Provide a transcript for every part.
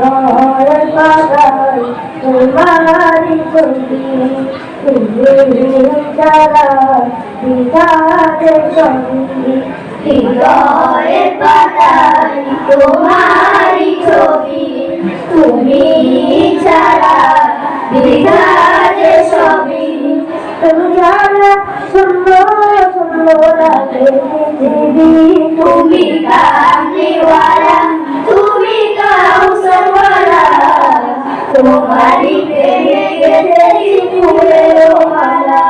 নহর পাগাই তোমারি কবি তুমি তারা বিদারে কবি হৃদয়ে পাগাই তোমারি ছবি তুমি ছাড়া বিদারে ছবি তুমি যারা সুন্দর সুন্দর লাগে তুমি কান্দিওয়ালা তোমারই প্রেমে গেছি ফুলের মালা।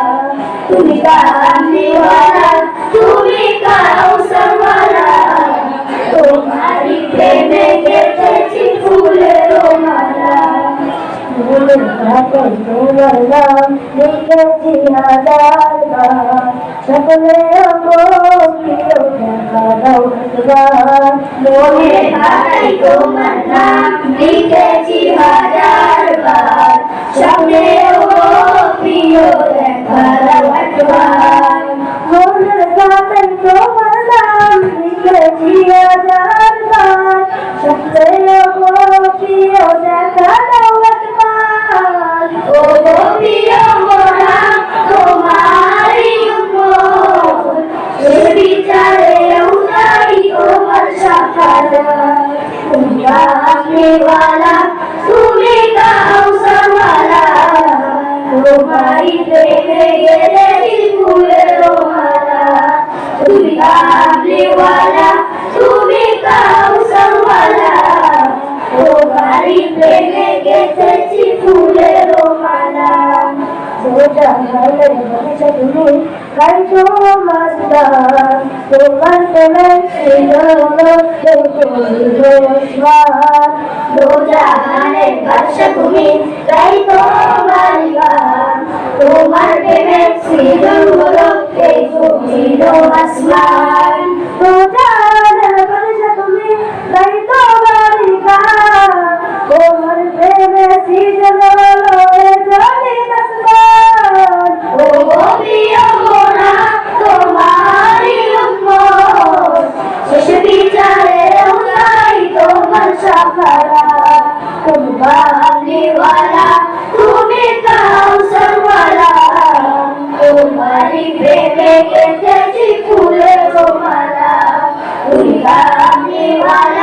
তুমি কামলিওয়ালা তুমি কাউসারওয়ালা তোমারই প্রেমে গেছি ফুলের মালা। ভুলের ঘাটে তোমার নাম লিখেছি হাজার বার সকলে প্রিয় দেখা দাও মনে ভাই তোমার নাম লিখেছি হাজার বার। সামনে ও প্রিয় সকলে প্রিয় দেখা কামলিওয়ালা তুমি কাউসারওয়ালা তোমারই প্রেমে গেলেছি ফুলের মালা তুমি কামলিওয়ালা তুমি সোজা ভালো তুমি গাইছো মাস্টার তোমার প্রেমে ছিল দোজাহানের বাদশা তুমি তাই তোমার তোমার প্রেমে সৃজন হলো এই ছিল আসমান বাবলিওয়ালা তুমি কাউসারওয়ালা তোমারই প্রেমে গেছেছি ফুলের মালা তুমি বাবলিওয়ালা